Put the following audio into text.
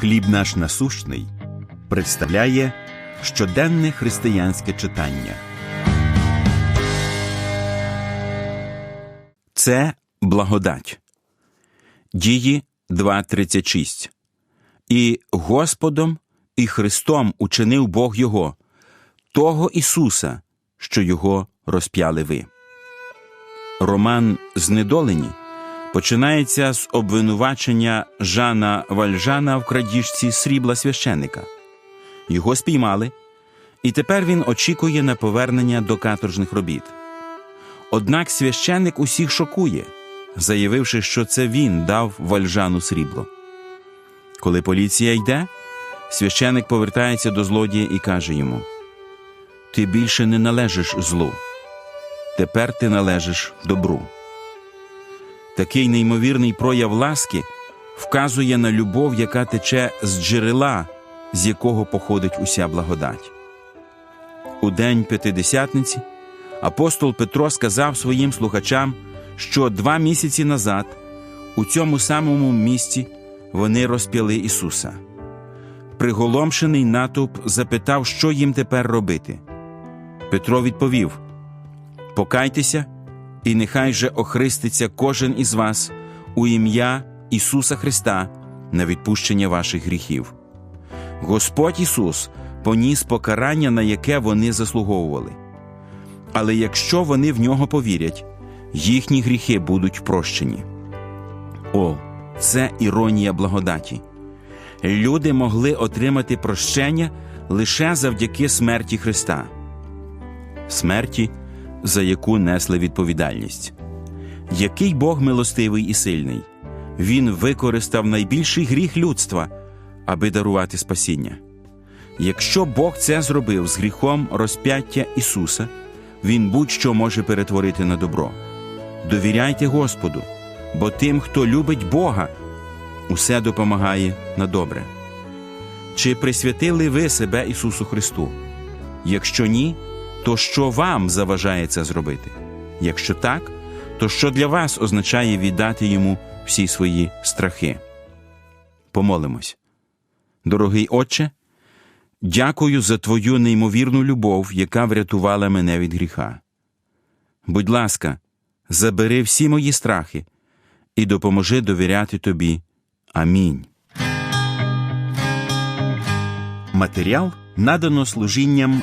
Хліб наш насущний представляє щоденне християнське читання. Це благодать. Дії 2.36. І Господом і Христом учинив Бог Його, того Ісуса, що Його розп'яли ви. Роман Знедолені починається з обвинувачення Жана Вальжана в крадіжці срібла священика. Його спіймали, і тепер він очікує на повернення до каторжних робіт. Однак священник усіх шокує, заявивши, що це він дав вальжану срібло. Коли поліція йде, священик повертається до злодія і каже йому: Ти більше не належиш злу, тепер ти належиш добру. Такий неймовірний прояв ласки вказує на любов, яка тече з джерела, з якого походить уся благодать. У день П'ятидесятниці апостол Петро сказав своїм слухачам, що два місяці назад у цьому самому місці вони розп'яли Ісуса. Приголомшений натовп запитав, що їм тепер робити. Петро відповів: Покайтеся, і нехай же охриститься кожен із вас у ім'я Ісуса Христа на відпущення ваших гріхів. Господь Ісус поніс покарання, на яке вони заслуговували. Але якщо вони в нього повірять, їхні гріхи будуть прощені. О, це іронія благодаті. Люди могли отримати прощення лише завдяки смерті Христа, смерті, за яку несли відповідальність. Який Бог милостивий і сильний, Він використав найбільший гріх людства, аби дарувати спасіння. Якщо Бог це зробив з гріхом розп'яття Ісуса, Він будь-що може перетворити на добро. Довіряйте Господу, бо тим, хто любить Бога, усе допомагає на добре. Чи присвятили ви себе Ісусу Христу? Якщо ні, то що вам заважає це зробити? Якщо так, то що для вас означає віддати йому всі свої страхи? Помолимось. Дорогий Отче, дякую за Твою неймовірну любов, яка врятувала мене від гріха. Будь ласка, забери всі мої страхи і допоможи довіряти Тобі. Амінь. Матеріал надано служінням